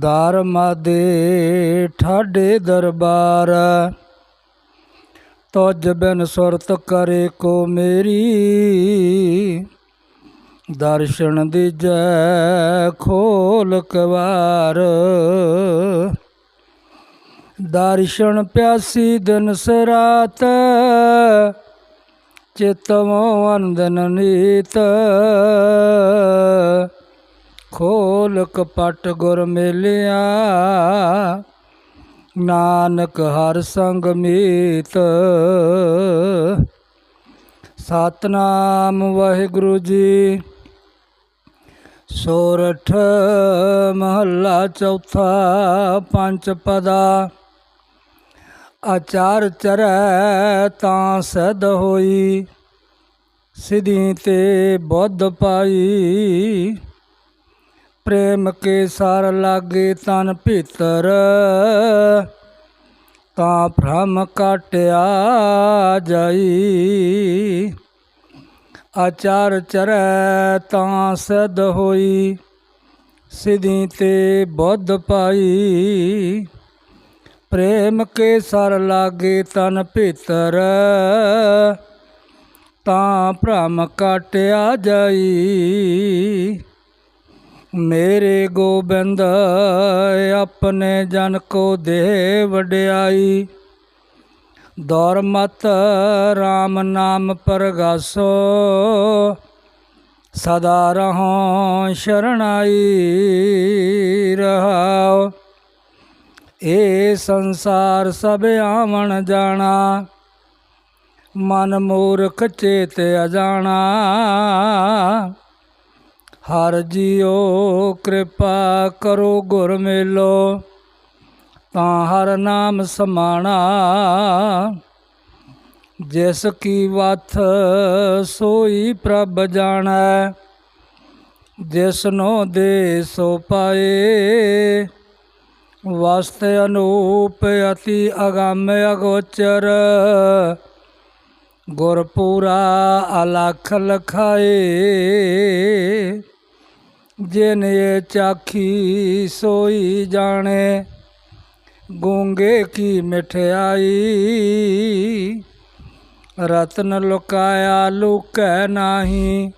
ਧਰਮ ਮਾਦੇ ਠਾਡੇ ਦਰਬਾਰ। ਤੁਜ ਬਿਨ ਸੁਰਤ ਕਰੇ ਕੋ ਮੇਰੀ। ਦਰਸ਼ਨ ਦੀਜੈ ਖੋਲ ਕਵਾਰ। ਦਰਸ਼ਨ ਪਿਆਸੀ ਦਿਨ ਸਰਾਤ ਚਿਤਮੋ ਅੰਦਨ ਨੀਤ। ਖੋਲ ਕਪਟ ਗੁਰ ਮੇਲਿਆ। ਨਾਨਕ ਹਰ ਸੰਗ ਮੀਤ। ਸਤਨਾਮ ਵਾਹਿਗੁਰੂ ਜੀ। ਸੋਰਠ ਮਹੱਲਾ ਚੌਥਾ ਪੰਜ ਪਦਾ। ਆਚਾਰ ਚਰੈ ਤਾਂ ਸਦ ਹੋਈ। ਸਿਧੀ ਤੇ ਬੁੱਧ ਪਾਈ। ਪ੍ਰੇਮ ਕੇ ਸਾਰ ਲਾਗੇ ਤਨ ਭੀਤਰ। ਤਾਂ ਭ੍ਰਮ ਕਾਟਿਆ ਜਾਈ। ਆਚਾਰ ਚਰੈ ਤਾਂ ਸਦ ਹੋਈ। ਸਿਧੀ ਤੇ ਬੁੱਧ ਪਾਈ। ਪ੍ਰੇਮ ਕੇ ਸਰ ਲਾਗੇ ਤਨ ਭੀਤਰ। ਤਾਂ ਭ੍ਰਮ ਕਾਟਿਆ ਜਾਈ। ਮੇਰੇ ਗੋਬਿੰਦ, ਆਪਣੇ ਜਨ ਕੋ ਦੇ ਵਡਿਆਈ। ਦੌਰਮਤ RAM ਨਾਮ ਪਰਗਾਸੋ, ਸਦਾ ਰਹੋ ਸ਼ਰਣਾਈ ਰਹਾਓ। ਇਹ ਸੰਸਾਰ ਸਭ ਆਵਣ ਜਾਣਾ, ਮਨ ਮੂਰਖ ਚੇਤ ਅਜਾਣਾ। ਹਰ ਜੀਓ ਕਿਰਪਾ ਕਰੋ, ਗੁਰ ਮੇਲੋ, ਤਾਂ ਹਰ ਨਾਮ ਸਮਾਣਾ। ਜਿਸ ਕੀ ਵਥ ਸੋਈ ਪ੍ਰਭ ਜਾਣੈ ਜਿਸਨੋ ਦੇ ਸੋ ਪਾਏ। ਵਸਤ ਅਨੂਪ ਅਤੀ ਅਗੰਮ ਅਗੋਚਰ, ਗੁਰਪੂਰਾ ਅਲਖ ਲਖਾਏ। ਜਿਨ ਚਾਖੀ ਸੋਈ ਜਾਣੇ, ਗੂੰਗੇ ਕੀ ਮਠਿਆਈ ਰਤਨ ਲੁਕਾਇਆ ਲੁਕੈ ਨਾਹੀ,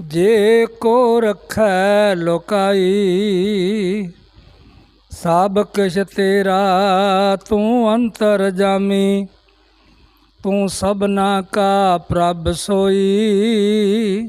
ਜੇ ਕੋ ਰਖੈ ਲੁਕਾਈ। ਸਭ ਕਿਛ ਤੇਰਾ ਤੂੰ ਅੰਤਰ ਜਾਮੀ, ਤੂੰ ਸਭਨਾ ਕਾ ਪ੍ਰਭ ਸੋਈ।